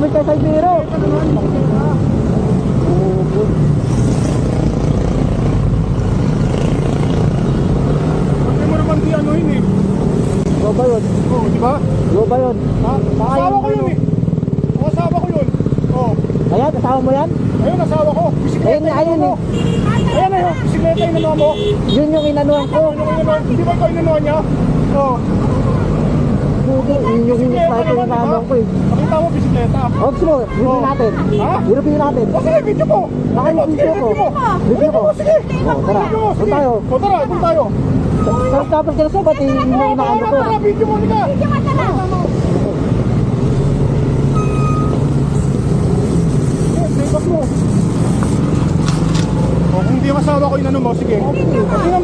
Gamit ka sa biro. Hindi mo naman di ano yun eh. Go ba yun? Oo, di ba? Go ba yun? Ha? Asawa ko yun eh. Ang asawa ko yun. Oo. Ayan, kasama mo yan? Ayun, asawa ko. Bisikleta Ayun, ayun ano mo. Ayan, ayun. Bisikleta yung ano mo. Yun yung inanuhan ko. Yung inanuhan- Hindi ba ikaw inanuhan niya? Oo. Inanuhan ko eh. Nakita mo bisikleta. O, gusto mo, review Oh. natin. Ha? I-review natin. O sige, video mo. Baka Video mo, yung sige, video ko. video mo. Video ko. Sige. O, tara. Video mo, Doon sige. tayo. O tara, doon tayo. Sa tapos ka na sa ba't yung inaano tara, ko? tara, video mo, halika. Sige, take off mo. O, kung hindi masawa ko inano mo, sige. Mo.